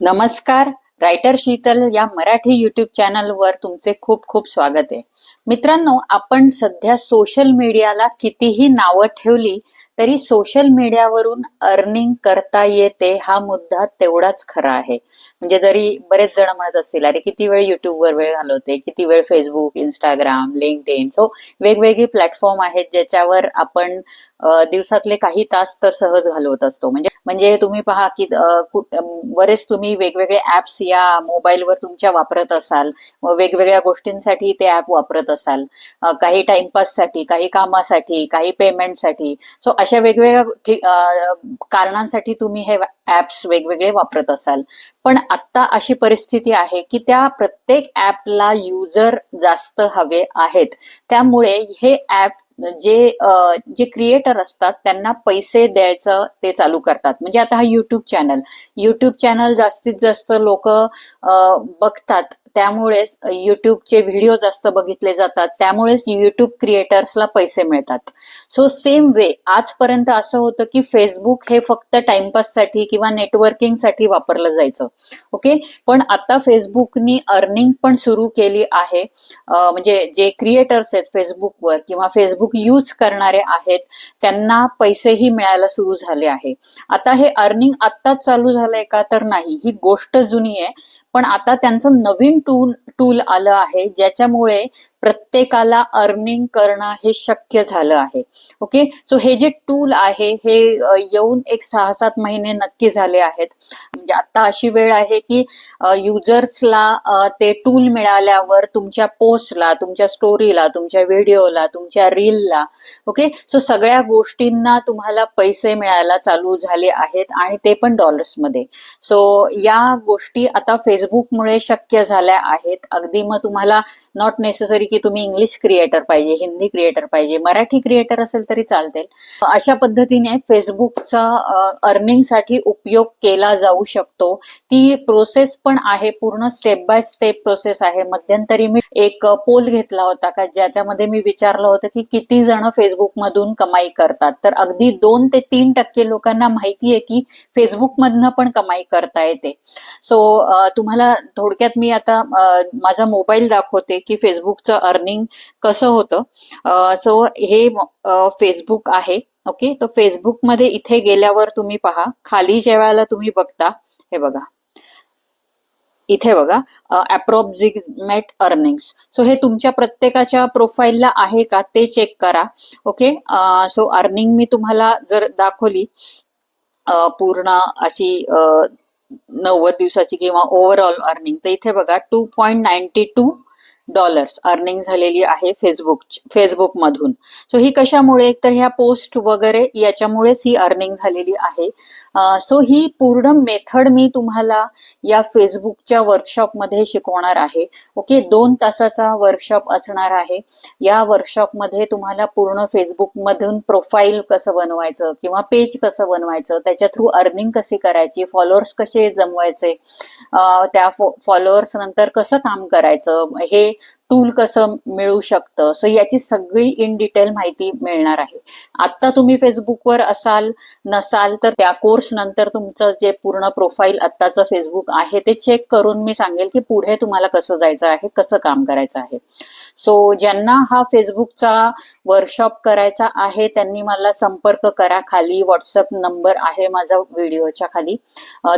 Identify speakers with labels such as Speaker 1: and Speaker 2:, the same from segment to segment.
Speaker 1: नमस्कार रायटर शीतल या मराठी युट्यूब चॅनलवर तुमचे खूप खूप स्वागत आहे. मित्रांनो आपण सध्या सोशल मीडियाला कितीही नावं ठेवली तरी सोशल मीडियावरून अर्निंग करता येते हा मुद्दा तेवढाच खरा आहे. म्हणजे जरी बरेच जण म्हणत असतील अरे किती वेळ युट्यूबवर वेळ घालवते? किती वेळ Facebook Instagram LinkedIn so वेगवेगळी प्लॅटफॉर्म आहेत ज्याच्यावर आपण दिवसातले काही तास तर सहज घालवत असतो. म्हणजे म्हणजे तुम्ही पहा की बरेच तुम्ही वेगवेगळे ऍप्स या मोबाईलवर तुमच्या वापरत असाल. वेगवेगळ्या गोष्टींसाठी ते ऍप वापरत असाल. काही टाइमपाससाठी काही कामासाठी काही पेमेंटसाठी सो अशा वेगवेगळ्या कारणांसाठी तुम्ही हे ऍप्स वेगवेगळे वापरत असाल. पण आता अशी परिस्थिती आहे की त्या प्रत्येक ऍपला युजर जास्त हवे आहेत. त्यामुळे हे ऍप जे जे क्रिएटर असतात त्यांना पैसे द्यायचं ते चालू करतात. म्हणजे आता हा युट्यूब चॅनल युट्यूब चॅनल जास्तीत जास्त लोक बघतात. त्यामुळेच युट्यूबचे व्हिडिओ जास्त बघितले जातात. त्यामुळेच युट्यूब क्रिएटर्सला पैसे मिळतात. सो सेम वे आजपर्यंत असं होतं की फेसबुक हे फक्त टाइमपाससाठी किंवा नेटवर्किंगसाठी वापरलं जायचं. ओके पण आता फेसबुकनी अर्निंग पण सुरू केली आहे. म्हणजे जे क्रिएटर्स आहेत फेसबुकवर किंवा फेसबुक यूज करणारे आहेत त्यांना पैसेही मिळायला सुरू झाले आहे. आता हे अर्निंग आत्ताच चालू झालंय का तर नाही ही गोष्ट जुनी आहे. पण आता त्यांचं नवीन टूल टूल आलं आहे ज्याच्यामुळे प्रत्येकाला अर्निंग करणं हे शक्य झालं आहे. ओके सो हे जे टूल आहे हे येऊन एक सहा सात महिने नक्की झाले आहेत. म्हणजे आता अशी वेळ आहे की युजर्सला ते टूल मिळाल्यावर तुमच्या पोस्टला तुमच्या स्टोरीला तुमच्या व्हिडिओला तुमच्या रीलला ओके सो सगळ्या गोष्टींना तुम्हाला पैसे मिळायला चालू झाले आहेत आणि ते पण डॉलर्समध्ये सो या गोष्टी आता फेसबुकमुळे शक्य झाल्या आहेत. अगदी मग तुम्हाला नॉट नेसेसरी की तुम्ही इंग्लिश क्रिएटर पाहिजे हिंदी क्रिएटर पाहिजे मराठी क्रिएटर असेल तरी चालते अशा पद्धतीने फेसबुकचा अर्निंगसाठी उपयोग केला जाऊ शकतो. ती प्रोसेस पण आहे पूर्ण स्टेप बाय स्टेप प्रोसेस आहे. मध्यंतरी मी एक पोल घेतला होता का ज्याच्यामध्ये मी विचारलं होतं की किती जण फेसबुक मधून कमाई करतात. तर अगदी दोन ते तीन टक्के लोकांना माहिती आहे की फेसबुक मधनं पण कमाई करता येते. सो तुम्हाला थोडक्यात मी आता माझा मोबाईल दाखवते की फेसबुकचं अर्निंग कसं होतं? सो हे फेसबुक आहे ओके तर फेसबुकमध्ये इथे गेल्यावर तुम्ही पहा खाली ज्या वेळेला तुम्ही बघता हे बघा. इथे बघा अप्रॉक्सिमेट अर्निंग्स सो हे तुमच्या प्रत्येकाच्या प्रोफाईलला आहे का? ते चेक करा ओके सो अर्निंग मी तुम्हाला जर दाखवली पूर्ण अशी नव्वद दिवसाची किंवा ओव्हरऑल अर्निंग तर इथे बघा two point ninety two dollars earning झालेली आहे फेसबुक फेसबुक मधून. सो ही कशामुळे? एक तर ह्या पोस्ट वगैरे याच्यामुळेच ही अर्निंग झालेली आहे. सो ही पूर्ण मेथड मी तुम्हाला या फेसबुकच्या वर्कशॉपमध्ये शिकवणार आहे. ओके दोन तासाचा वर्कशॉप असणार आहे. या वर्कशॉपमध्ये तुम्हाला पूर्ण फेसबुक मधून प्रोफाईल कसं बनवायचं किंवा पेज कसं बनवायचं त्याच्या थ्रू अर्निंग कशी करायची फॉलोअर्स कसे जमवायचे त्या फॉलोअर्स नंतर कसं काम करायचं हे टूल कसं मिळू शकतं? सो याची सगळी इन डिटेल माहिती मिळणार आहे. आता तुम्ही फेसबुकवर असाल नसाल तर त्या कोर्स नंतर तुमचं जे पूर्ण प्रोफाईल आत्ताचं फेसबुक आहे ते चेक करून मी सांगेल की पुढे तुम्हाला कसं जायचं आहे कसं काम करायचं आहे. सो ज्यांना हा फेसबुकचा वर्कशॉप करायचा आहे त्यांनी मला संपर्क करा खाली. व्हॉट्सअप नंबर आहे माझा व्हिडिओच्या खाली.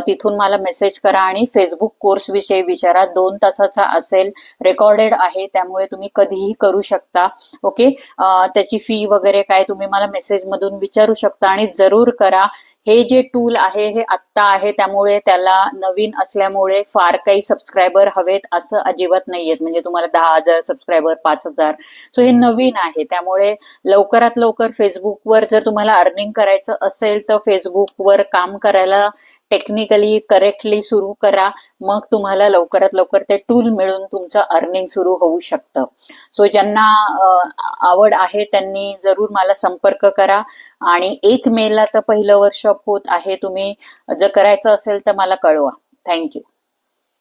Speaker 1: तिथून मला मेसेज करा आणि फेसबुक कोर्स विषयी विचारा. दोन तासाचा असेल रेकॉर्डेड आहे. त्यामुळे तुम्ही कधीही करू शकता. ओके त्याची फी वगैरे काय तुम्ही मला मेसेज मधून विचारू शकता आणि जरूर करा. हे जे टूल आहे हे आत्ता आहे त्यामुळे त्याला नवीन असल्यामुळे फार काही सबस्क्रायबर हवेत असं अजिबात नाहीयेत. म्हणजे तुम्हाला दहा हजार सबस्क्रायबर पाच हजार. सो हे नवीन आहे. त्यामुळे लवकरात लवकर फेसबुकवर जर तुम्हाला अर्निंग करायचं असेल तर फेसबुकवर काम करायला टेक्निकली करेक्टली सुरू करा. मग तुम्हाला लवकरात लवकर ते टूल मिळून तुमचं अर्निंग सुरू होऊ शकतं. सो ज्यांना आवड आहे त्यांनी जरूर मला संपर्क करा. आणि एक मेला तर पहिलं वर्ष होत आहे तुम्ही जर करायचं असेल तर मला कळवा. थँक्यू